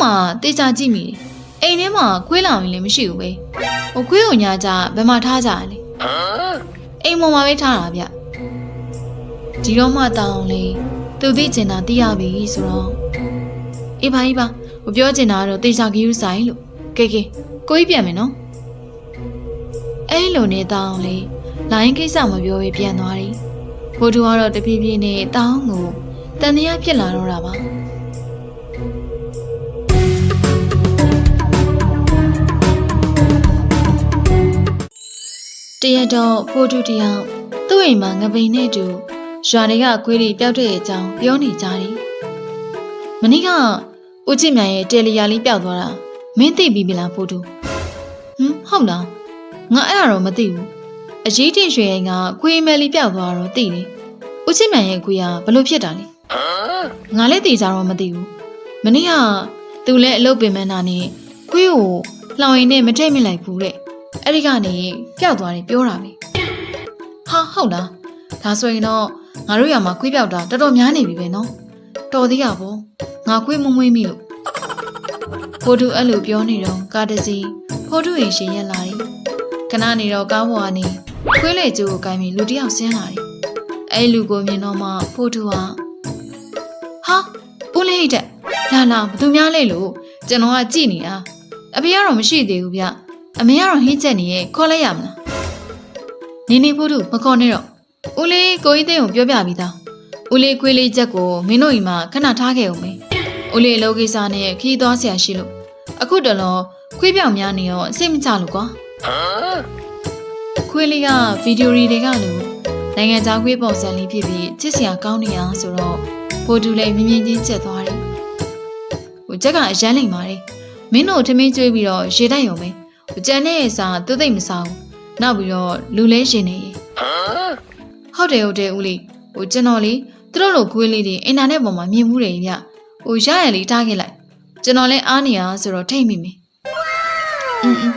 မှတေချာကြည့်မိတယ်အိမ်ထဲမှာခွေးလောင်ရင်လည်းမရှိဘူးပဲဟိုခွေးကိုညာကြဘယ်မှာထားကြရလဲအိမ်ပေါ်မှာပဲထားတာဗျဒီတော့မှတောင်းလေသူသိကျင်တာသိရပြီဆိုတော့အေးပါအေးပါမပြောကျင်တာကတော့တေချာကယူဆိုင်လို့ကဲကဲကိုကြီးပြန်မယ်နော်အဲ့လိုနဲ့တောင်းလေလိုင်းကိစ္စမပြောဘဲပြန်သွားတယ်ဘိုးတူကတော့တပြေးပြေးနဲ့တောင်းကိုတန်တရားဖြစ်လာတော့တာပါ ရက်တော့ဖိုးတူတယောက်သူ့အိမ်မှာငပိန်နဲ့အတူရွာတွေကခွေးတွေပျောက်တဲ့အကြောင်းပြောနေကြတယ်။မနေ့ကဦးချစ်မြန်ရဲ့တယ်လီယာလေးပျောက်သွားတာမင်းသိပြီမလားဖိုးတူ။ဟမ်ဟုတ်လားငါအဲ့ဒါတော့မသိဘူး။အရေးတင်ရွှေရင်ကခွေးမယ်လေးပျောက်သွားတော့သိတယ်။ဦးချစ်မြန်ရဲ့ခွေးကဘလို့ဖြစ်တာလဲ။ငါလည်းသိကြတော့မသိဘူး။မနေ့ကသူလည်းအလုပ်ပင်မနာနဲ့ခွေးကိုလှောင်ရင်နဲ့မထိတ်မိလိုက်ဘူးတဲ့။ အဲ့ဒီကနေပျောက်သွားတယ်ပြောတာပဲဟာဟုတ်လားဒါဆိုရင်တော့ငါတို့ရမှာခွေးပျောက်တာတော်တော်များနေပြီပဲနော်တော်သေးရပေါ့ငါခွေးမမွေးမိလို့ဖိုးတူအဲ့လိုပြောနေတော့ကားတစ်စီးဖိုးတူရင်ရှင်ရက်လာတယ်ခဏနေတော့ကားပေါ်ကနေခွေးလေကျိုးကိုကိုင်းပြီးလူတစ်ယောက်ဆင်းလာတယ်အဲ့လူကိုမြင်တော့မှဖိုးတူကဟာဦးလေးဟိတ်တဲ့လာလာဘသူများလဲလို့ကျွန်တော်ကကြည့်နေတာအဖေကတော့မရှိသေးဘူးဗျ အမေကတော့ဟင်းချက်နေရဲ့ခေါ်လိုက်ရမလားနေနေဖို့တို့မခေါ်နဲ့တော့ဦးလေးကိုကြီးသိန်းကိုပြောပြပြီးသားဦးလေးခွေးလေးချက်ကိုမင်းတို့အိမ်မှာခဏထားခဲ့အောင်မေဦးလေးအလုပ်ကိစ္စနဲ့ခီးသွားဆရာရှိလို့အခုတလောခွေးပြောင်များနေရောစိတ်မချလို့ကွာခွေးလေးကဗီဒီယိုတွေကလို့နိုင်ငံခြားခွေးပုံစံလေးဖြစ်ပြီးချစ်စရာကောင်းနေအောင်ဆိုတော့ဖိုတူလေးမြင်းမြင်းချင်းချက်သွားတယ်ဟိုချက်ကအရန်လိမ်ပါတယ်မင်းတို့ထမင်းကျွေးပြီးတော့ရေတိုက်ရုံပဲ။ ကြံတဲ့စာသူသိမ့်မစားဘူး။နောက်ပြီးတော့လူလဲရှင်နေရေ။ဟုတ်တယ်ဟုတ်တယ်ဦးလေး။ဟိုကျွန်တော်လေသူတို့လိုခွေးလေးတွေအင်တာနက်ပေါ်မှာမြင်မှုတယ်ဗျ။ဟိုရရလေးထားခဲ့လိုက်။ကျွန်တော်လဲအားနေရဆိုတော့ထိတ်မိမယ်။အင်းအင်း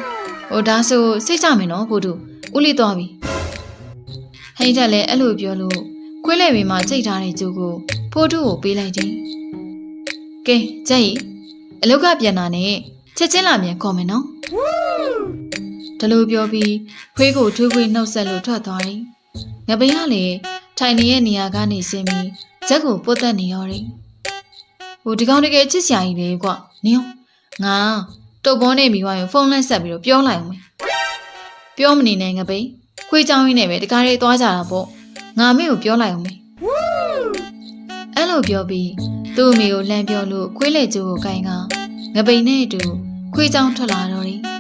ဟိုဒါဆိုစိတ်ကြမယ်နော်ဖို့တူ။ဦးလေးသွားပြီ။ဟိတ်တက်လည်းအဲ့လိုပြောလို့ခွေးလဲပင်မှာချိန်ထားတဲ့ကျိုးကိုဖိုးတူကိုပေးလိုက်တယ်။ကဲကြက်ရီအလုတ်ကပြန်လာနဲ့ချက်ချင်းလာမြန်ခေါ်မယ်နော်။ ဒါလိုပြောပြီးခွေးကိုထွေးခွေးနှုတ်ဆက်လို့ထွက်သွားတယ်။ငပိန်ကလည်းထိုင်နေတဲ့နေရာကနေဆင်းပြီးဇက်ကိုပုတ်တက်နေရောတယ်။ဟိုဒီကောင်တကယ်ချစ်စရာကြီးပဲကွ။နင်းငါတုတ်ပေါ်နေပြီးွားရင်ဖုန်းလက်ဆက်ပြီးတော့ပြောလိုက်အောင်မယ်။ပြောမနေနဲ့ငပိန်ခွေးချောင်းရင်းနဲ့ပဲတကားလေးသွားကြတာပေါ့။ငါမေကိုပြောလိုက်အောင်မယ်။အဲ့လိုပြောပြီးသူ့အမေကိုလှမ်းပြောလို့ခွေးလက်ကျိုးကိုကိုင်းကငပိန်နဲ့အတူခွေးချောင်းထွက်လာတော့တယ်။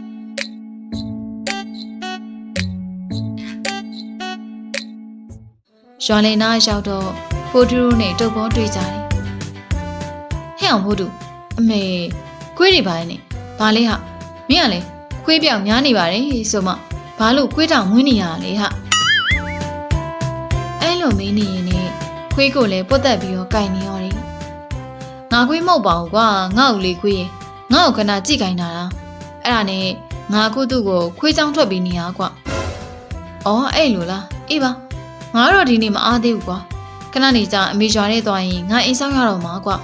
ရွာလင်နာရောက်တော့ဖိုတူရိုနဲ့တုတ်ပေါ်တွေ့ကြတယ်။ဟဲ့အောင်ဖိုတူအမေခွေးတွေပါနဲ့။ဘာလဲဟာမင်းကလည်းခွေးပြောင်များနေပါတယ်ဆိုမှဘာလို့ခွေးတောင်မွေးနေရလဲဟာ။အဲ့လိုမင်းနေရင်ねခွေးကိုလည်းပုတ်တက်ပြီးတော့ကြိုင်နေရတယ်။ငါခွေးမဟုတ်ပါဘူးကွာငါ့ကိုလေခွေးရင်ငါ့ကိုခဏကြည့်ကြိုင်တာလား။အဲ့ဒါနဲ့ငါအခုသူ့ကိုခွေးချောင်းထွက်ပြီးနေရကွာ။အော်အဲ့လိုလားအေးပါ ငါကတော့ဒီနေ့မအားသေးဘူးကွာခဏနေကြအမေရွာထဲသွားရင်ငါအိမ်ဆောင်ရတော့မှာကွာ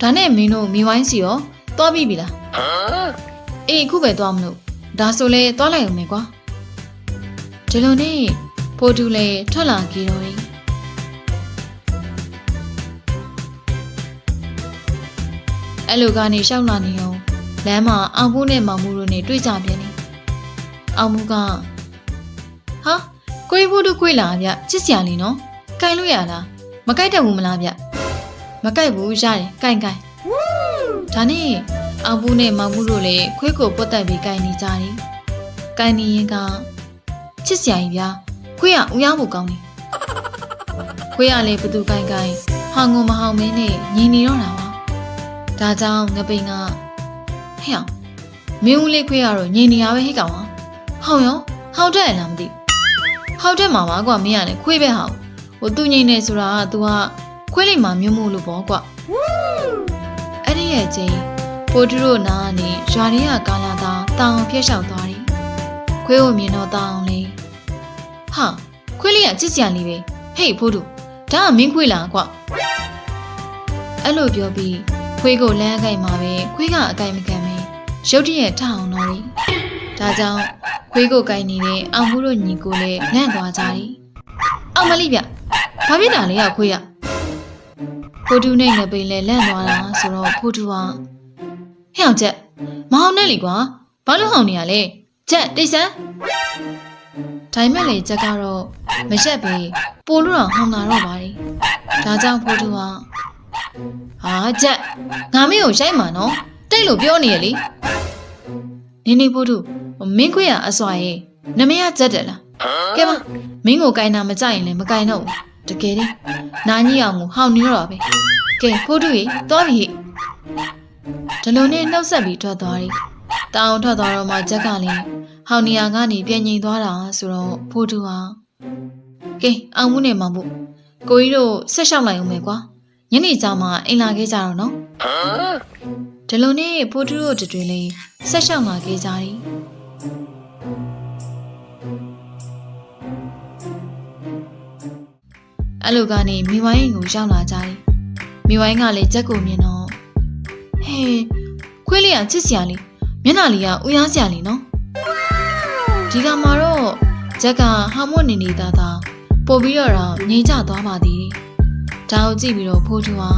ဒါနဲ့မင်းတို့မိဝိုင်းစီရောသွားပြီပြီလားအေးအခုပဲသွားမလို့ဒါဆိုလဲသွားလိုက်အောင်မယ်ကွာဒီလိုနဲ့ဖိုတူလဲထွက်လာကြတော့တယ်အဲ့လိုကနေရှောက်လာနေအောင်လမ်းမှာအောင်ဖို့နဲ့မောင်မှုတို့နဲ့တွေ့ကြပြန်တယ်အောင်မှုက ဟာကိုကြီးဖို့တို့ခွေးလာဗျချစ်စရာလေးနော်။ကြိုင်လို့ရလား။မကြိုက်တတ်ဘူးမလားဗျ။မကြိုက်ဘူးရတယ်။ကြိုင်ကြိုင်။ဒါနဲ့အောင်ဘူးနဲ့မောင်ဘူးတို့လည်းခွေးကိုပုတ်တက်ပြီးကြိုင်နေကြတယ်။ကြိုင်နေရင်ကချစ်စရာကြီးဗျာ။ခွေးကဦးရဖို့ကောင်းတယ်။ခွေးကလည်းဘသူကြိုင်ကြိုင်ဟောင်ငုံမဟောင်မင်းနဲ့ညီနေတော့တာပါ။ဒါကြောင့်ငပိန်ကဟဲ့အောင်မင်းဦးလေးခွေးကတော့ညီနေရပဲဟဲ့ကောင်ဟာ။ဟောင်ရောဟောင်တက်ရလားမသိဘူး ဟောက်တက်မှာပါကွာမင်းကလည်းခွေးပဲဟောက်ဟိုသူ့ငိမ့်နေဆိုတာက तू ကခွေးလိမ်မှာမျိုးမို့လို့ပေါ့ကွာအဲ့ဒီရဲ့ချင်းဖိုတူရိုနာကနေရွာရီကကာလာသားတောင်ဖျက်လျှောက်သွားတယ်ခွေးကိုမြင်တော့တောင်လေးဟာခွေးလေးကချစ်စရာလေးပဲဟေးဖိုတူဒါကမင်းခွေးလားကွာအဲ့လိုပြောပြီးခွခွေးကိုလမ်းအကိုက်မှာပဲခွေးကအကိုက်မခံပဲရုတ်တရက်ထအောင်တော့တယ် ဒါကြောင့်ခွေးကိုကိုက်နေတဲ့အောင်မှုတို့ညီကိုလည်းလန့်သွားကြတယ်အောင်မလေးဗျဘာဖြစ်တာလဲရခွေးရဖိုတူနဲ့ငပိန်လည်းလန့်သွားတာဆိုတော့ဖိုတူကဟဲ့အောင်ချက်မအောင်နဲ့လေကွာဘာလို့ဟောင်းနေရလဲချက်တိတ်ဆန်းဒါပေမဲ့လေချက်ကတော့မရက်ပဲပိုလို့တော့ဟောင်းလာတော့ပါတယ်ဒါကြောင့်ဖိုတူကဟာချက်ငါမင်းကိုရိုက်မှာနော်တိတ်လို့ပြောနေရလေ နေနေဖိုတူမင်းခွေးရအစွာရဲ့နမရချက်တယ်လားကဲပါမင်းကိုကင်တာမကြရင်လည်းမကင်တော့ဘူးတကယ်တည်းနာကြီးအောင်ကိုဟောင်းနေတော့ပဲကဲဖိုတူရေသွားပြီဟိဒီလိုနဲ့နှုတ်ဆက်ပြီးထွက်သွားတယ်တောင်ထွက်သွားတော့မှချက်ကလည်းဟောင်နီယာကနေပြန်ငိန်သွားတာဆိုတော့ဖိုတူဟာကဲအောင်မှုနေမှာမို့ကိုကြီးတို့ဆက်လျှောက်လိုက်အောင်မယ်ကွာညနေကျမှအိမ်လာခဲ့ကြတော့နော် ဒီလိုနဲ့ဖိုတူတို့တူလေးဆက်လျှောက်လာခဲ့ကြတယ်အဲ့လိုကနေမိဝိုင်းကိုရောက်လာကြတယ်မိဝိုင်းကလည်းချက်ကိုမြင်တော့ဟေးခွေးလေးကချစ်စရာလေးမျက်နှာလေးကဥရားစရာလေးနော်ဒီကမှာတော့ဂျက်ကဟာမွတ်နေနေသားသားပို့ပြီးတော့တော့ငြိမ်ချသွားပါသေးတယ်ဒါကိုကြည့်ပြီးတော့ဖိုးထူကဟဲ့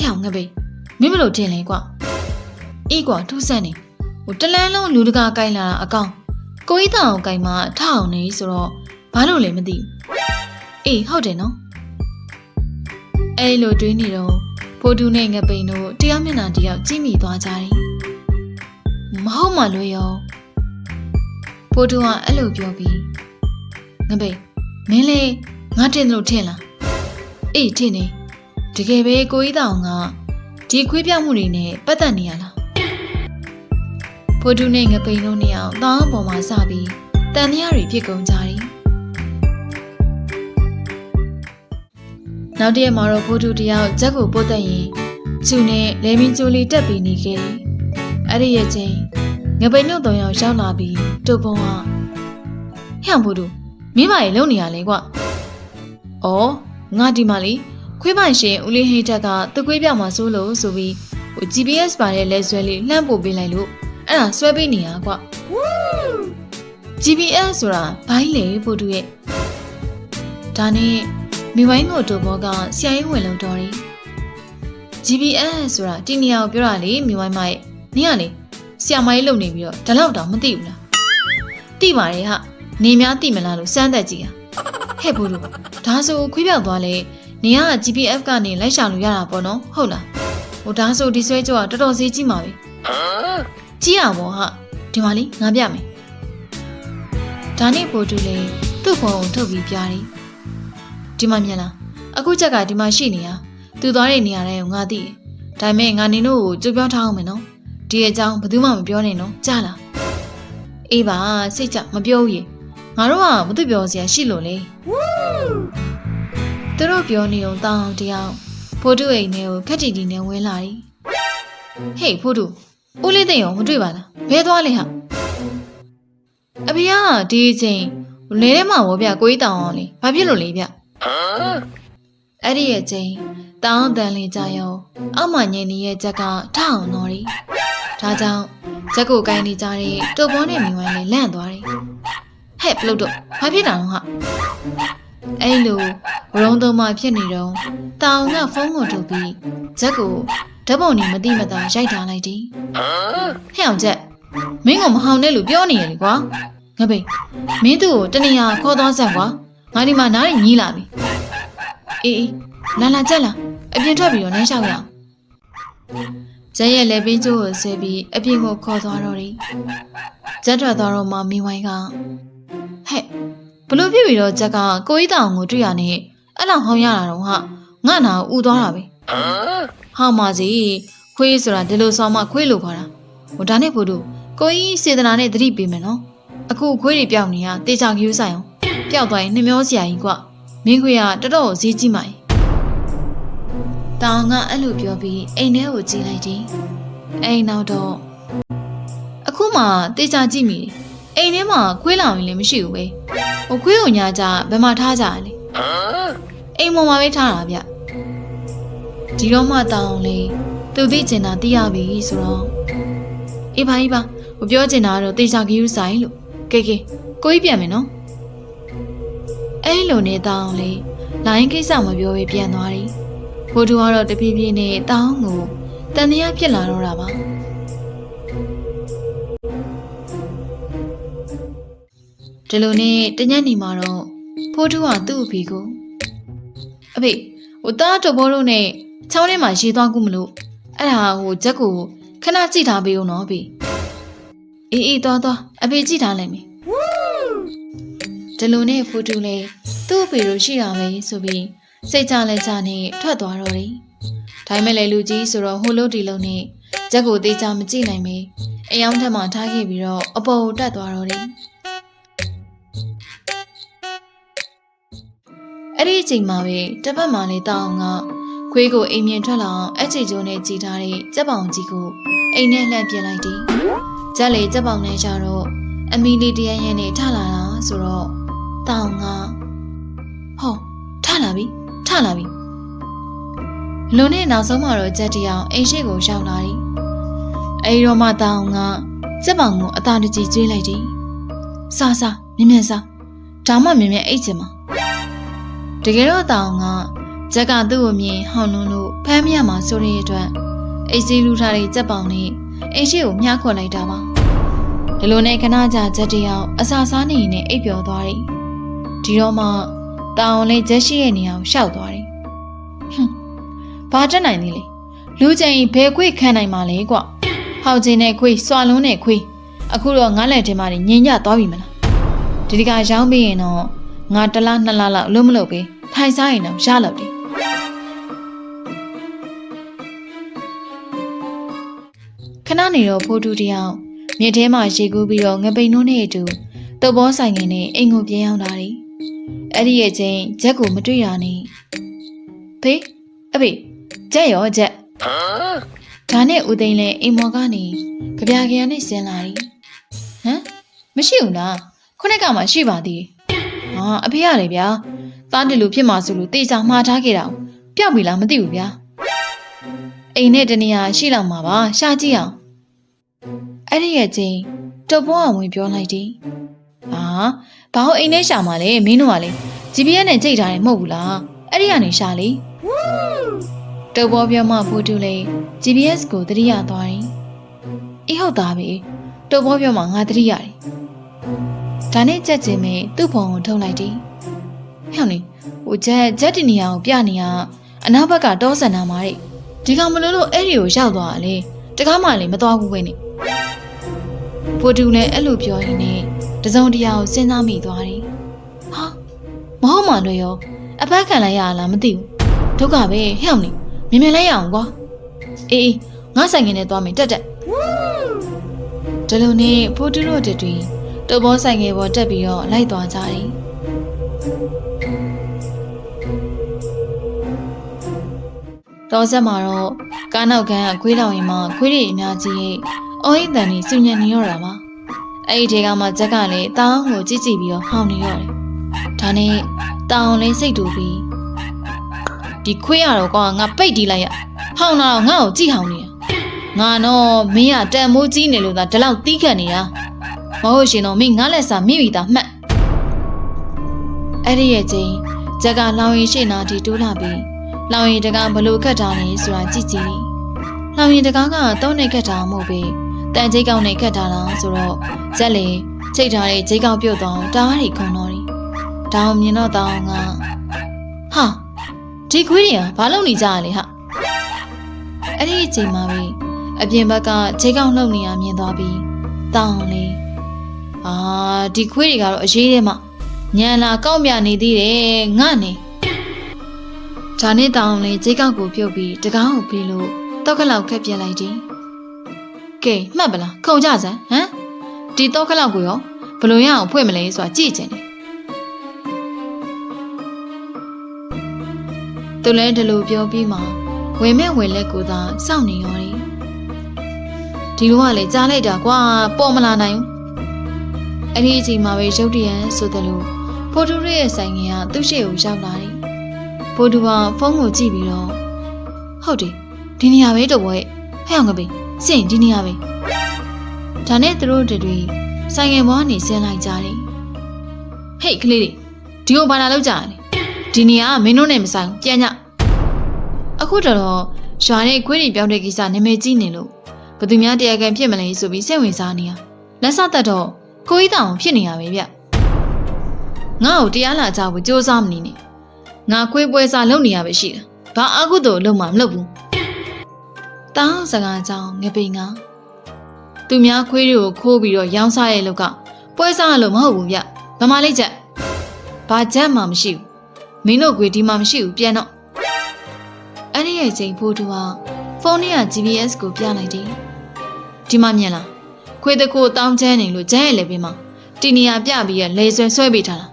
အောင်ငါဘေး မင်းမလို့ထင်လဲကွာအေးကွာထူးဆန်းနေဟိုတလန်းလုံးလူတကာကိုင်းလာတာအကောင်ကိုကြီးတောင်ကိုင်းမှထအောင်နေဆိုတော့ဘာလို့လဲမသိဘူးအေးဟုတ်တယ်နော်အဲ့လိုတွေးနေတော့ဖိုးတူနဲ့ငပိန်တို့တရားမျက်နှာတယောက်ကြည့်မိသွားကြတယ်မဟုတ်မှလွေရောဖိုးတူကအဲ့လိုပြောပြီးငပိန်မင်းလေငါတင်တယ်လို့ထင်လားအေးထင်နေတကယ်ပဲကိုကြီးတောင်က ဒီခွေးပြောက်မှုတွေနဲ့ပတ်သက်နေရလားဖိုးတူနဲ့ငပိန်တို့နှစ်ယောက်တောင်းပေါ်မှာစပြီးတန်တရားတွေဖြစ်ကုန်ကြတယ်နောက်တရက်မှာတော့ဖိုးတူတယောက်ဇက်ကိုပို့သက်ရင်ကျူနဲ့လေမင်းကျိုလီတက်ပြီးနေခဲ့တယ်။အဲ့ဒီရဲ့ချင်းငပိန်တို့တုံရောက်ရောက်လာပြီးတုပ်ပုံကဟဲ့ဖိုးတူမင်းမရေလုံနေရလဲကွ။အော်ငါဒီမှာလေ ခွေးပိုင်ရှင်ဦးလေးဟိတ်တက်ကသူ့ခွေးပြောက်မှာစိုးလို့ဆိုပြီးဟို GPS ပါတဲ့လက်ဆွဲလေးလှမ်းပို့ပေးလိုက်လို့အဲ့ဒါဆွဲပေးနေရကွ။ GPS ဆိုတာဘိုင်းလေဖိုးတူရဲ့ဒါနဲ့မိဝိုင်းကိုတို့ဘောကဆရာကြီးဝင်လုံတော်တယ် GPS ဆိုတာဒီနေရာကိုပြောတာလေမိဝိုင်းမရဲ့နင်ကလေဆရာမကြီးလုံနေပြီးတော့ဒီလောက်တောင်မသိဘူးလားသိပါတယ်ဟာနေများသိမလားလို့စမ်းသက်ကြည့်ရဟဲ့ဘူးလို့ဒါဆိုခွေးပြောက်သွားလေ နေက GPF ကနေလိုက်ရှာလို့ရတာပေါ့နော်ဟုတ်လားဟိုဒါဆိုဒီဆွဲကြောကတော်တော်ဈေးကြီးမှာပဲကြီးရပါဟာဒီမှာလေငါပြမယ်ဒါနဲ့ပို့တူလေသူ့ဖုန်းကိုထုတ်ပြီးပြတယ်ဒီမှာမြင်လားအခုချက်ကဒီမှာရှိနေရသူသွားတဲ့နေရာတိုင်းကိုငါသိတယ်ဒါပေမဲ့ငါနေတို့ကိုကြိုးပြောထားအောင်မယ်နော်ဒီအကြောင်းဘယ်သူမှမပြောနဲ့နော်ကြားလားအေးပါစိတ်ချမပြောဘူးရေငါတို့ကဘာသူပြောစရာရှိလို့လေ သူတို့ပြောနေအောင်တောင်းတယောက်ဖိုးတူအိမ်ထဲကိုခက်တီတီနဲ့ဝင်လာတယ်ဟေးဖိုးတူဦးလေးသိရောမတွေ့ပါလားဘဲသွားလဲဟာအဖေကဒီအချိန်လဲထဲမှာဘောဗျကိုကြီးတောင်းအောင်လေဘာဖြစ်လို့လဲဗျအဲ့ဒီရဲ့ချင်းတောင်းတန်လေးကြရောအောက်မှညင်နေရဲ့ချက်ကထအောင်တော့တယ်ဒါကြောင့်ချက်ကိုကိုင်းနေကြတဲ့တုပ်ဘောနဲ့မိဝိုင်းလေးလန့်သွားတယ်ဟဲ့ပလုတ်တော့ဘာဖြစ်တာလဲဟာ အဲ့လိုရုံးသုံးမှဖြစ်နေတော့တောင်ကဖုန်းကိုထုတ်ပြီးချက်ကိုဓာတ်ပုံနေမတိမတာရိုက်ထားလိုက်တယ်ဟဲ့အောင်ချက်မင်းကမဟောင်နဲ့လို့ပြောနေရလေကွာငါပိမင်းသူ့ကိုတနေရာခေါ်သွားဆက်ကွာငါဒီမှာနားရညီးလာပြီအေးအေးလာလာကြက်လာအပြင်ထွက်ပြီးတော့နမ်းလျှောက်ရအောင်ကျဲရဲ့လက်ပင်းကျိုးကိုဆဲပြီးအပြင်ကိုခေါ်သွားတော့တယ်ကျက်ထွက်သွားတော့မှမိဝိုင်းကဟဲ့ဘ လို့ဖြစ်ပြီးတော့ကျက်ကကိုကြီးတောင်ကိုတွေ့ရနေအဲ့လောက်ဟောင်းရတာတော့ဟာငါနာကိုဥသွားတာပဲဟောင်းပါစီခွေးဆိုတာဒီလိုဆောင်းမှခွေးလို့ခေါ်တာဟိုဒါနဲ့ဖို့တို့ကိုကြီးစေတနာနဲ့သတိပေးမယ်နော်အခုခွေးတွေပြောင်းနေရတေချာကျူးဆိုင်အောင်ပျောက်သွားရင်နှမျောစရာကြီးကွမင်းခွေကတော်တော်ဈေးကြီးမှာ။တောင်ကအဲ့လိုပြောပြီးအိမ်ထဲကိုကြည့်လိုက်တယ်။အိမ်နောက်တော့အခုမှတေချာကြည့်မိတယ်။ အိမ်ထဲမှာခွေးလောင်ရင်လည်းမရှိဘူးပဲ။ဟိုခွေးကိုညာကြဘယ်မှာထားကြလဲ။အိမ်ပေါ်မှာပဲထားတာဗျ။ဒီတော့မှတောင်းလေသူသိကျင်တာသိရပြီဆိုတော့အေးပါအေးပါဟိုပြောကျင်တာကတော့တေချာကယူဆိုင်လို့ကဲကဲကိုကြီးပြန်မယ်နော်အဲ့လိုနဲ့တောင်းလေလိုင်းကိစ္စမပြောဘဲပြန်သွားတယ်ဘိုးတူကတော့တပြေးပြေးနဲ့တောင်းကိုတန်တရားဖြစ်လာတော့တာပါ ဒီလိုနဲ့တညက်နေမှာတော့ဖိုးတူကသူ့အဖေကိုအဖေဟိုတားတော်ဘောတို့နဲ့ချောင်းထဲမှာရေသွားကူမလို့အဲ့ဒါဟိုဂျက်ကိုခဏကြည့်ထားပေးဦးနော်အဖေအေးအေးသွားသွားအဖေကြည့်ထားလိုက်မယ်ဒီလိုနဲ့ဖိုးတူလည်းသူ့အဖေတို့ရှိတာပဲဆိုပြီးစိတ်ကြလဲကြနဲ့ထွက်သွားတော့တယ်ဒါပေမဲ့လည်းလူကြီးဆိုတော့ဟိုလိုဒီလိုနဲ့ဂျက်ကိုသေးချာမကြည့်နိုင်မေအယောင်ထက်မှထားခဲ့ပြီးတော့အပေါ်ကိုတက်သွားတော့တယ် အဲ့ဒီအချိန်မှာပဲတစ်ပတ်မှလည်းတောင်းအောင်ကခွေးကိုအိမ်မြင်ထွက်လာအောင်အချီကျိုးနဲ့ကြည်ထားတဲ့ကြက်ပောင်ကြီးကိုအိမ်နဲ့လှမ်းပြလိုက်တယ်ဂျက်လေကြက်ပောင်နဲ့ကြတော့အမီလီတရရန်နဲ့ထလာတာဆိုတော့တောင်းကဟောထလာပြီထလာပြီလုံနဲ့နောက်ဆုံးမှာတော့ဂျက်တယောင်အိမ်ရှိကိုရောက်လာတယ်အဲဒီတော့မှတောင်းကကြက်ပောင်ကိုအသာတကြီးကျွေးလိုက်တယ်စားစားမြင်မြန်စားဒါမှမြင်မြန်အိတ်ချင်မှာ တကယ်တော့တောင်းကဂျက်ကသူ့ကိုမြင်ဟောင်းလွန်းလို့ဖမ်းမရမှာဆိုတဲ့အတွက်အိတ်စီးလူထားတဲ့ကြက်ပောင်နဲ့အိမ်ရှိကိုမြှားခွက်လိုက်တာပါဒီလိုနဲ့ခဏကြာဂျက်တယောင်အစာစားနေနေအိပ်ပျော်သွားတယ်ဒီတော့မှတောင်လေးဂျက်ရှိရဲ့နေရာကိုရှောက်သွားတယ်ဟွန်းဘာတက်နိုင်သေးလဲလူချင်းဘယ်ခွေခံနိုင်မှာလဲကွဟောက်ချင်းနဲ့ခွေစွာလုံးနဲ့ခွေအခုတော့ငါးလက်ထဲမှာညင်ညသွားပြီမလားဒီဒီကရောင်းပြီးရင်တော့ငါတစ်လားနှစ်လားလောက်လုံးမလုပ်ပေး ထိုင်စားရင်တော့ရလောက်တယ်ခဏနေတော့ဖိုးတူတယောက်မြစ်ထဲမှာရေကူးပြီးတော့ငပိန်နှုံးနဲ့အတူတုပ်ဘောဆိုင်ငင်နဲ့အိမ်ကိုပြန်ရောက်လာတယ်အဲ့ဒီရဲ့ချင်းဂျက်ကိုမတွေ့ရနဲ့ဖေးအဖေဂျက်ရောဂျက်ဒါနဲ့ဦးသိန်းလည်းအိမ်မော်ကနေကြပြကြရနဲ့ဆင်းလာတယ်ဟမ်မရှိဘူးလားခုနကမှရှိပါသေးတယ်ဟာအဖေရတယ်ဗျာ သားတယ်လို့ဖြစ်မှာဆိုလို့တေချာမှားထားခဲ့တာကိုပျောက်ပြီလားမသိဘူးဗျာအိမ်နဲ့တနေရာရှိလောက်မှာပါရှာကြည့်အောင်အဲ့ဒီရဲ့ချင်းတုပ်ဘောအောင်ဝင်ပြောလိုက်တယ်ဟာဘာလို့အိမ်ထဲရှာမှာလဲမင်းတို့ကလေ GPS နဲ့ကြိတ်ထားတယ်မဟုတ်ဘူးလားအဲ့ဒီကနေရှာလေတုပ်ဘောပြောမှဖိုးတူလေ GPS ကိုသတိရသွားတယ်အေးဟုတ်သားပဲတုပ်ဘောပြောမှငါသတိရတယ်ဒါနဲ့ကြက်ချင်းမင်းသူ့ဖုံကိုထုတ်လိုက်တယ် ဟဲ့နေဟိုဂျက်ဂျက်တင်နေရအောင်ပြနေရအနောက်ဘက်ကတောဆန်နာမှာတဲ့ဒီကောင်မလို့လို့အဲ့ဒီကိုရောက်သွားတာလေတကားမှလည်းမသွားဘူးခွင့်နေဖိုတူလည်းအဲ့လိုပြောရင်းနဲ့တစုံတရာကိုစဉ်းစားမိသွားတယ်ဟာမဟုတ်မှလည်းရောအဖက်ခံလိုက်ရလားမသိဘူးဒုက္ခပဲဟဲ့အောင်နေမြင်မြင်လိုက်ရအောင်ကွာအေးအေးငါဆိုင်ငင်နဲ့သွားမယ်တက်တက်ဒီလိုနဲ့ဖိုတူတို့တူတုပ်ဘောဆိုင်ငယ်ပေါ်တက်ပြီးတော့လိုက်သွားကြတယ် တော်ဆက်မှာတော့ကားနောက်ကန်းကခွေးတောင်ရင်မှာခွေးတွေအများကြီးရဲ့အော်ဟိတန်ကြီးစုညံနေရတာပါအဲ့ဒီထဲကမှဇက်ကလည်းတောင်းကိုကြည့်ကြည့်ပြီးတော့ဟောင်းနေရတယ်ဒါနဲ့တောင်းလေးစိတ်တူပြီးဒီခွေးရတော့ကွာငါပိတ်တီးလိုက်ရဟောင်းတော့ငါ့ကိုကြည့်ဟောင်းနေတာငါတော့မင်းကတန်မိုးကြီးနေလို့သာဒီလောက်တီးခတ်နေတာမဟုတ်ရှင်တော့မင်းငါလက်စာမိပြီသားမှတ်အဲ့ဒီရဲ့ချင်းဇက်ကလောင်ရင်ရှေ့နာတီတိုးလာပြီး လောင်ရင်တကားဘလို့ခတ်တာလဲဆိုတာကြည့်ကြည့်လောင်ရင်တကားကတုံးနေခတ်တာမဟုတ်ပဲတန်ကြီးကောင်းနေခတ်တာလားဆိုတော့ဇက်လေချိတ်ထားတဲ့ဂျိတ်ကောက်ပြုတ်သွားတားရီခုံတော်ရီဒါအောင်မြင်တော့တောင်းကဟာဒီခွေးတွေကဘာလုပ်နေကြရလဲဟာအဲ့ဒီအချိန်မှာပဲအပြင်ဘက်ကဂျိတ်ကောက်လှုပ်နေရမြင်သွားပြီးတောင်းလေအာဒီခွေးတွေကတော့အရေးထဲမှာညံလာကောက်မြနေသေးတယ်ငါနေ ဒါနဲ့တောင်းလေဂျိတ်ကောက်ကိုပြုတ်ပြီးတကားကိုပြီးလို့တော့ခလောက်ခက်ပြက်လိုက်တယ်ကဲမှတ်ပလားခုံကြစမ်းဟမ်ဒီတော့ခလောက်ကိုရောဘလို့ရအောင်ဖွင့်မလဲဆိုတာကြည့်ချင်တယ်သူလဲဒီလိုပြောပြီးမှဝင်မဲ့ဝင်လက်ကိုသာစောင့်နေရောတယ်ဒီလိုကလေကြားလိုက်တာကွာပေါ်မလာနိုင်ဘူးအဲ့ဒီအချိန်မှာပဲရုတ်တရက်ဆိုသလိုဖိုတူရဲ့ရဲ့ဆိုင်ငယ်ကသူ့ရှေ့ကိုရောက်လာတယ် ဖိုတူကဖုန်းကိုကြည့်ပြီးတော့ဟဟုတ်တယ်ဒီနေရာပဲတော့ဘွဲဟဲ့အောင်ကပိစင်ဒီနေရာပဲဒါနဲ့သူတို့တွေဆိုင်ငယ်ပေါ်ကနေဆင်းလိုက်ကြတယ်ဟေးကလေးတွေဒီကိုဘာလာလောက်ကြရလဲဒီနေရာကမင်းတို့နဲ့မဆိုင်ဘူးပြန်ကြအခုတော့ရွာနဲ့ခွေးတွေပြောင်းတဲ့ကိစ္စနာမည်ကြီးနေလို့ဘယ်သူများတရားခံဖြစ်မလဲဆိုပြီးစိတ်ဝင်စားနေရလက်စသက်တော့ကိုကြီးတောင်ဖြစ်နေရပဲဗျငါ့ကိုတရားလာကြဖို့စူးစမ်းမနေနဲ့ ငါခွေးပွဲစားလုပ်နေရပဲရှိတာဘာအကုသို့လုပ်မှမလုပ်ဘူးတောင်းစကားကြောင့်ငပိငါသူများခွေးတွေကိုခိုးပြီးတော့ရောင်းစားရဲ့လောက်ကပွဲစားလို့မဟုတ်ဘူးဗျဗမာလေးချက်ဘာချက်မှမရှိဘူးမင်းတို့ခွေးဒီမှာမရှိဘူးပြန်တော့အဲ့ဒီရဲ့ချိန်ဖိုးတူကဖုန်းထဲက GPS ကိုပြလိုက်တယ်ဒီမှာမြင်လားခွေးတကူတောင်းချမ်းနေလို့ကျန်းရဲ့လေပြီးမှတီနီယာပြပြီးရလေဆွဲဆွဲပေးထားတာ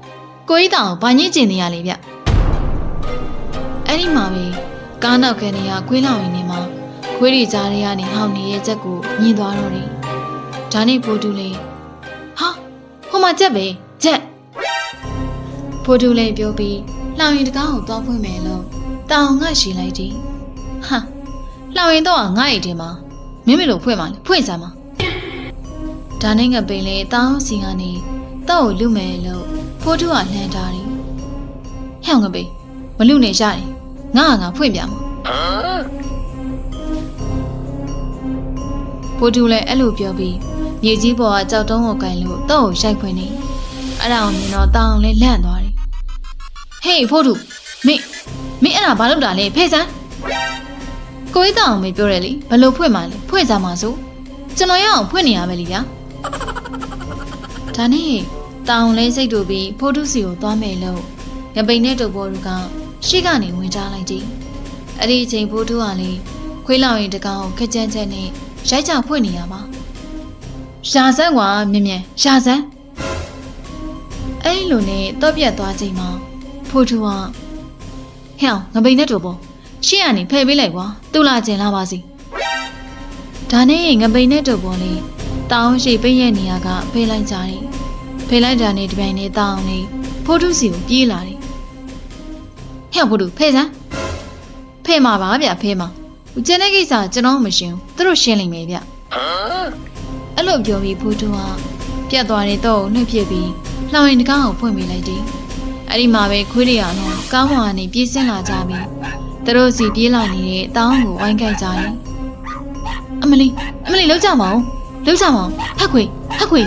ကိုကြီးတောင်ဘာညစ်ကျင်နေရလေဗျ အဲ့ဒီမှာပဲကားနောက်ခန်းနေရခွေးလောင်ရင်းနေမှာခွေးတွေကြားထဲကနေဟောင်းနေတဲ့ချက်ကိုမြင်သွားတော့တယ်ဒါနဲ့ဖိုးတူလေးဟာဟိုမှာချက်ပဲချက်ဖိုးတူလေးပြောပြီးလောင်ရင်တကားကိုသွားဖွင့်မယ်လို့တောင်ငါရှိလိုက်တယ်ဟာလောင်ရင်တော့ငါ့အိတ်ထဲမှာမင်းမလို့ဖွင့်ပါလေဖွင့်စမ်းပါဒါနဲ့ငပိန်လေတောင်စီကနေတော့ကိုလူမယ်လို့ဖိုးတူကလှမ်းထားတယ်ဟဲ့ငပိန်မလူနေရတယ် ငါကငါဖွင့်ပြမှာဖိုးတူလည်းအဲ့လိုပြောပြီးမြေကြီးပေါ်ကကြောက်တုံးကိုကင်လို့တော့ကိုရိုက်ဖွင့်နေအဲ့ဒါကိုမြင်တော့တောင်လည်းလန့်သွားတယ်ဟေးဖိုးတူမင်းမင်းအဲ့ဒါဘာလုပ်တာလဲဖေးစမ်းကိုကြီးတောင်မေပြောတယ်လေဘလို့ဖွင့်မှလဲဖွင့်ကြမှာဆိုကျွန်တော်ရအောင်ဖွင့်နေရမယ်လीဗျာဒါနဲ့တောင်လဲစိတ်တူပြီးဖိုးတူစီကိုသွားမယ်လို့ငပိန်နဲ့တုပ်ပေါ်တို့က ရှေ့ကနေဝင်ကြလိုက်ကြည့်အဲ့ဒီအချိန်ဖိုးတူကလေခွေးလောင်ရင်တကောင်ကိုခက်ကြမ်းကြမ်းနဲ့ရိုက်ကြဖွင့်နေရပါရှာစမ်းကွာမြင်မြင်ရှာစမ်းအဲ့လိုနဲ့တော့ပြတ်သွားချိန်မှာဖိုးတူကဟဲ့အောင်ငပိန်နဲ့တုပ်ပေါ်ရှေ့ကနေဖယ်ပေးလိုက်ကွာသူ့လာကျင်လာပါစီဒါနဲ့ငပိန်နဲ့တုပ်ပေါ်လေးတောင်းရှိပိတ်ရဲ့နေရာကဖယ်လိုက်ကြတယ်ဖယ်လိုက်တာနဲ့ဒီပိုင်းနဲ့တောင်းလေးဖိုးတူစီကိုပြေးလာတယ် ဟဲ့ဖိုးတူဖယ်စမ်းဖယ်မှာပါဗျဖယ်မှာကျန်တဲ့ကိစ္စကျွန်တော်မရှင်းဘူးသူတို့ရှင်းလိမ့်မယ်ဗျအဲ့လိုပြောပြီးဖိုးတူကပြတ်သွားတဲ့တော့နှုတ်ဖြစ်ပြီးလှောင်ရင်တကားကိုဖွင့်ပေးလိုက်တယ်အဲ့ဒီမှာပဲခွေးတွေကတော့ကောင်းမွန်ကနေပြေးဆင်းလာကြပြီးသူတို့စီပြေးလာနေတဲ့တောင်းကိုဝိုင်းကြိုက်ကြတယ်အမလီအမလီလောက်ကြမအောင်လောက်ကြမအောင်ဟက်ခွေဟက်ခွေ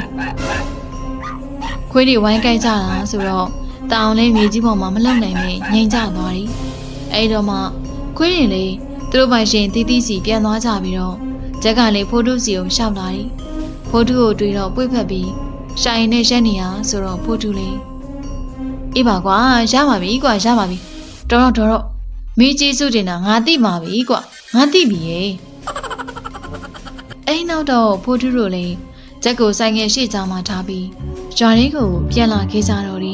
ခွေးတွေဝိုင်းကြိုက်ကြတာဆိုတော့ တောင်းလေးမြေကြီးပေါ်မှာမလုံနိုင်ပဲငိမ်ကြသွားတယ်အဲ့တော့မှခွေးတွေလေးသူတို့ပိုင်ရှင်တီးတီးစီပြန်သွားကြပြီးတော့ဂျက်ကလေးဖိုးတုစီကိုရှောက်လာတယ်ဖိုးတုကိုတွေ့တော့ပွေ့ဖက်ပြီးရှာရင်နဲ့ရက်နေရဆိုတော့ဖိုးတုလေးအေးပါကွာရပါပြီကွာရပါပြီတော်တော့တော်တော့မီးကြီးစုတင်တာငါသိပါပြီကွာငါသိပြီရေအဲ့နောက်တော့ဖိုးတုတို့လည်းဂျက်ကိုဆိုင်ငယ်ရှေ့ချာမှာထားပြီးဂျွာလေးကိုပြန်လာခဲ့ကြတော့တယ်